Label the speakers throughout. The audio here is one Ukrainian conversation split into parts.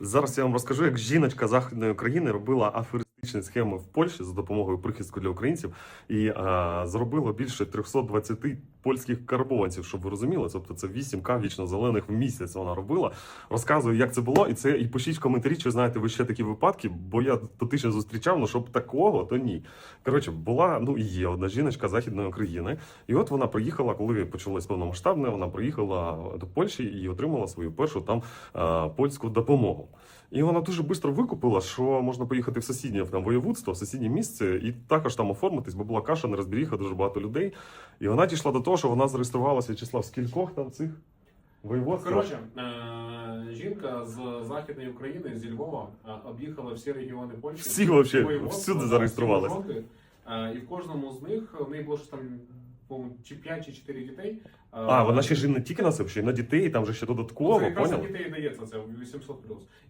Speaker 1: Зараз я вам розкажу, як жіночка західної України робила аферистичні схеми в Польщі за допомогою прихистку для українців і а, зробила більше 320 польських карбованців, щоб ви розуміли. Тобто це 8К вічно зелених в місяць вона робила. Розказую, як це було, і це і пишіть в коментарі, чи знаєте ви ще такі випадки, бо я дотично зустрічав, ну щоб такого, то ні. Коротше, була ну і є одна жіночка західної України, і от вона приїхала, коли почалось повномасштабне, вона приїхала до Польщі і отримала свою першу там а, польську допомогу. І вона дуже швидко викупила, що можна поїхати в сусіднє там воєводство, в сусіднє місце, і також там оформитись, бо була каша, нерозберіха, дуже багато людей. І вона дійшла до того, що вона зареєструвалася числа в скількох там цих воєводств.
Speaker 2: Коротше, е, жінка з західної України, зі Львова, е, об'їхала всі регіони Польщі.
Speaker 1: Всі вообще, всюди
Speaker 2: жонки. Е, І в кожному з них в неї було щось там, по-моєму, чи 5 чи 4 дітей.
Speaker 1: А, вона ще ж не тільки на це, ще й на дітей, і там же ще додатково,
Speaker 2: це якраз на
Speaker 1: поняв?
Speaker 2: дітей дається це 800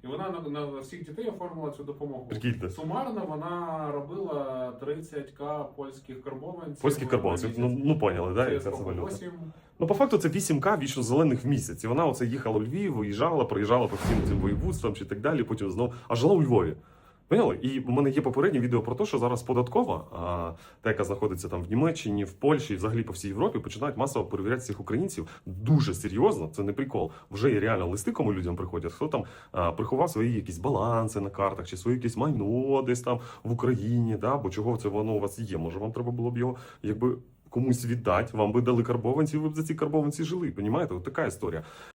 Speaker 2: І вона на, на всіх дітей оформила цю допомогу.
Speaker 1: Прикиньте.
Speaker 2: Сумарно вона робила 30к польських карбованців.
Speaker 1: Польських карбонців, ну, ну поняли, да,
Speaker 2: Це
Speaker 1: яка це валюта. Ну, по факту, це 8К вічно зелених в місяць. І вона оце їхала у Львів, виїжджала, проїжджала по всім цим воєводствам чи так далі, потім знову, а жила у Львові. Поняли? І в мене є попереднє відео про те, що зараз податкова, а, та, яка знаходиться там в Німеччині, в Польщі, взагалі по всій Європі, починають масово перевіряти цих українців дуже серйозно. Це не прикол. Вже є реально листи, кому людям приходять. Хто там а, приховав свої якісь баланси на картах, чи свої якісь майно десь там в Україні, да? бо чого це воно у вас є? Може, вам треба було б його якби комусь віддати, вам би дали карбованці, ви б за ці карбованці жили. Понімаєте? От така історія.